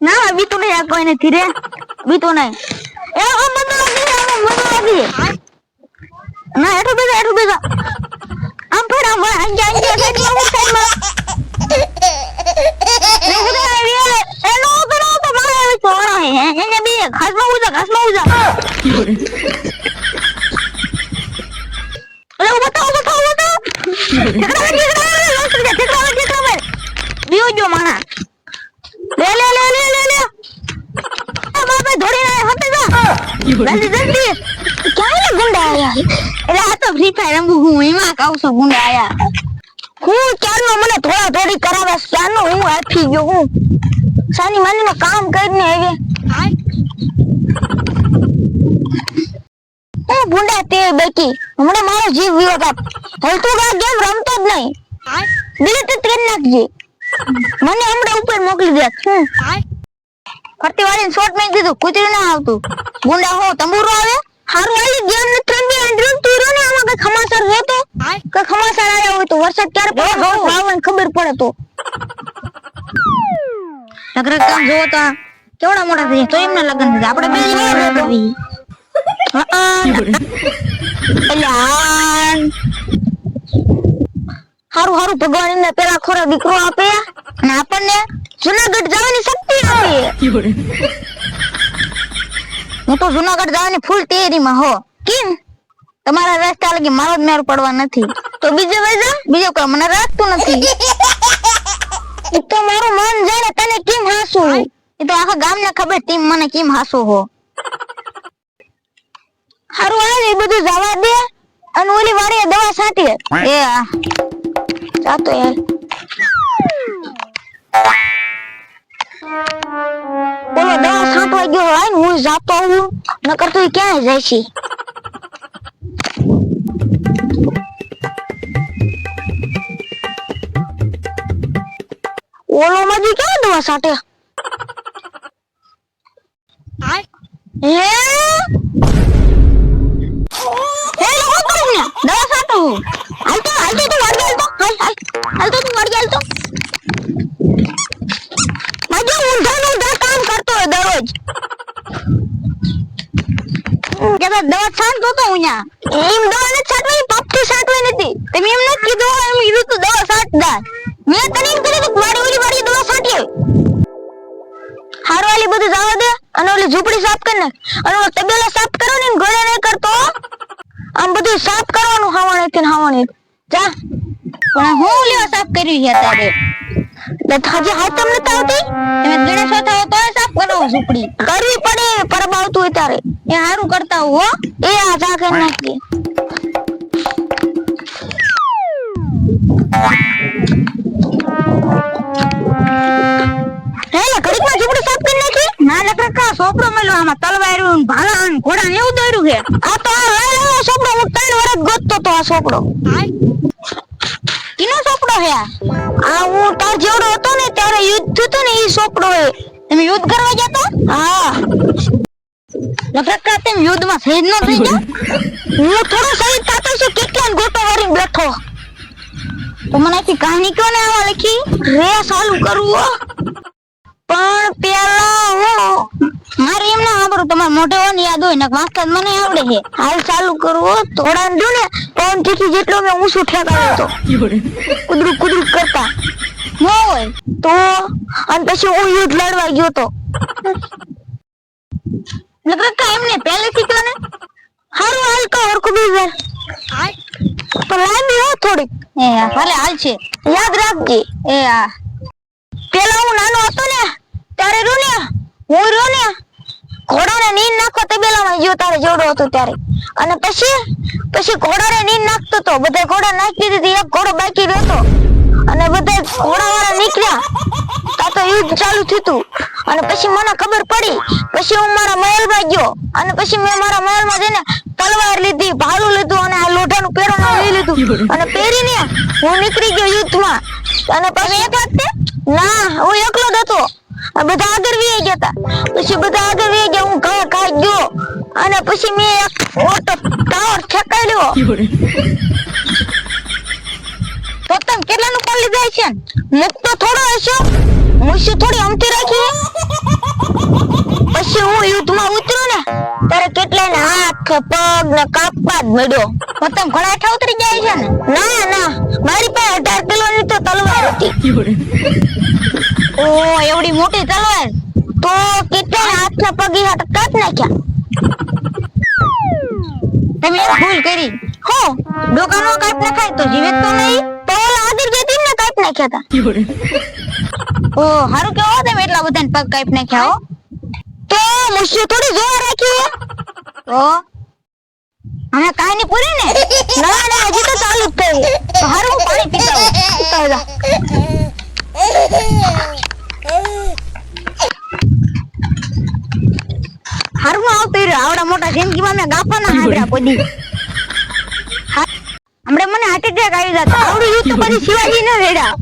ના બીતું નહીં આ કોઈને ધીરે બીતું નહીં એ મને લાગી મને લાગી. ના હેઠું બેસા હેઠું બેસા આમ ફેર આમ વળ, આંગે આંગે સાઈડમાં ઉઠ સાઈડમાં એ ઉડે આવી એ એ નો કરો તો મારે આવી ચોરા હે હે એને બી ઘાસમાં ઉજા ઘાસમાં ઉજા અરે ઊભો થાવ ઊભો થાવ ઊભો થાવ ઠેકડા મારી ઠેકડા મારી લોસ્ટર જા ઠેકડા મારી ઠેકડા મારી બીઓ જો માણા લે લે લે લે લે લે આ બાપે ધોડી ના હતે જા જલ્દી જલ્દી ક્યાં લે ગુંડા આયા એટલે આ તો ફ્રી ફાયર રમું હું ક્યારનો મને થોડા થોડી કરાવે. ક્યારનો હું હાથી ગયો હું સાની માની કામ કરીને હવે ભૂંડા તે બેકી. હમણાં મારો જીવ વિયો બાપ હવે તું આ ગેમ રમતો જ નહીં. ડિલીટ કરી નાખજે. મને હમણાં ઉપર મોકલી દે. હું ફરતી વાળીને શોર્ટ મેં દીધું કૂતરી ના આવતું. ગુંડા હો તંબુરો આવે? હારું વાળી ગેમ ને ઠંડી આંધળું તું રહ્યો ને આમાં કઈ ખમાસર રહે તો? કઈ ખમાસર આવ્યા હોય તો વરસાદ ક્યારે પડે? તો આવવાની ખબર પડે તો? નકર કામ જોવો તો કેવડા મોટા થઈ તો એમના લગ્ન થઈ આપણે બે હારું હારું ભગવાન એમને પેલા ખોરા દીકરો આપે અને આપણને જુનાગઢ જવાની શક્તિ આપે હું તો જુનાગઢ જવાની ફૂલ તૈયારીમાં હો કેમ તમારા રસ્તા લગી મારો જ મેળ પડવા નથી તો બીજે વૈજા બીજો કોઈ મને રાખતું નથી તો મારું મન જાણે તને કેમ હાસું એ તો આખા ગામને ખબર ટીમ મને કેમ હાસું હો હારું આવે એ બધું જવા દે અને ઓલી વાડીએ દવા છાંટીએ. એ જાતો યાર ઓલો દવા છાંટવા ગયો હોય ને હું જાતો આવું નકર તો ક્યાંય જાય છે ઓલો માંથી ક્યાં દવા છાંટે હે? જરા દવા છાંટતો તો હું ન્યા એમ દવા નથી છાંટવાની, પાપથી છાંટવાની નથી. તમે એમ નથી કીધું એમ કીધું તું દવા છાંટ દા મેં તને એમ કીધું તું વાડી ઓલી વાડી દવા છાંટી હારો વાલી બધું જવા દે અને ઓલી ઝૂંપડી સાફ કરી નાખ. અને ઓલો તબેલા સાફ કરો ને ગોળે નહીં કરતો. આમ બધું સાફ કરવાનું, હાવણથી હાવણ જા. પણ હું લેવા સાફ કર્યું છે તારે હજી હાથ તમને તો આવતી? તમે ગણેશ થાવ તો સાફ કરો ઝૂપડી. કરવી પડે પરબ આવતું હોય ત્યારે. એ હારું કરતા હો. એ આ જા કરી હેલા હે ઘડીકમાં ઝૂપડી સાફ કરી નાખી? ના લકડા કા સોપડો મેલો આમાં તલવાર્યું ભાલા ને ઘોડા ને એવું દોર્યું છે. આ તો આ સોપડો હું ત્રણ વર્ષ ગોતતો તો આ સોપડો. હે? આ હું તાર જેવડો હતો ને ત્યારે યુદ્ધ થયું હતું ને એ સોપડો હે તમે યુદ્ધ કરવા જતો હા. લફરકા તેમ યુદ્ધમાં શહીદ ન થઈ ગયા હું થોડો શહીદ થતો છું કેટલા ગોટો વાળી બેઠો. તો મને આખી કહાની કયો ને આવા લખી? રે, ચાલુ કરવું પણ પેલા હું મારે એમ ના આવડું તમારે મોઢે હોય ને યાદ હોય ને વાંચતા મને આવડે છે. હાલ ચાલુ કરવું થોડા જો ને પવનથી જેટલો મેં ઊંચું ઠેકાયો હતો. કુદરું કુદરું કરતા. ન હોય તો અને પછી હું યુદ્ધ લડવા ગયો તો. નકરકા એમને પહેલેથી કહો ને હારું હાલ કહો હરખું બીજર તો લાંબી હો થોડીક. એ હા, ભલે હાલ છે. યાદ રાખજે. એ હા. પેલા હું નાનો હતો ને ત્યારે ને હું ને ઘોડાને નીંદ નાખો તબેલામાં ગયો તારે જોડો હતો ત્યારે. અને પછી પછી ઘોડાને નીંદ નાખતો તો. બધા ઘોડા નાખી દીધી એક ઘોડો બાકી રહેતો અને બધા ઘોડા વાળા નીકળ્યા. તા તો યુદ્ધ ચાલુ થયું. અને પછી મને ખબર પડી પછી હું મારા મહેલમાં ગયો. અને પછી મેં મારા મહેલમાં જઈને તલવાર લીધી ભાલું લીધું અને આ લોઢાનું પેરણ લઈ લીધું. અને પહેરીને હું નીકળી ગયો યુદ્ધમાં. અને પછી એક વખતે ના હું એકલો જ હતો. બધા આગળ વી ગયા હતા પછી બધા આગળ વી ગયા, હું ઘા ઘા ગયો. અને પછી મેં એક મોટો ટાવર ઠેકાડ્યો પતંગ કેટલાનું પણ લીધા છે? મુકતો થોડો હશો. મુસી થોડી અમતી રાખી. પછી હું યુદ્ધમાં ઉતર્યો ને, ત્યારે કેટલાય હાથ, પગ ને કાપવા જ મળ્યો. પતંગ ઘણા હેઠા ઉતરી જાય છે ને? ના ના. મારી પાસે અઢાર કિલો ની તો તલવાર હતી. ઓ એવડી મોટી તલવાર. તો કેટલાય હાથ પગી હાથ નાખ્યા? તમે ભૂલ કરી. હો ડોકાનો કાપ નખાય તો જીવે તો નહીં. તો ઓલા આદિર જતી કાપ નાખ્યા હતા ઓ, હારું કેવો તમે એટલા બધાને પગ કાપ નાખ્યા હો? તો મુશ્ય થોડી જોર રાખી તો? અમે કહાની પૂરી ને ના ના હજી તો ચાલુ જ થઈ હારું પાણી પીતા હોઉં. પીતા હોઉં. હારું માં આવતું રહ્યું આવડા મોટા જિંદગીમાં મેં ગાપા ના હાંભળ્યા કોઈ દી. હા, હમણાં મને હાર્ટ એટેક આવી જતો આવડું યુદ્ધ તો પછી શિવાજી ના રેડા